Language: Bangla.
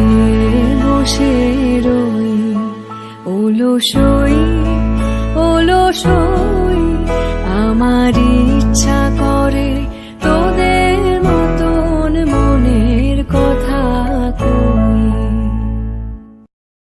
যে বসে রই। ওলো সই ওলো সই।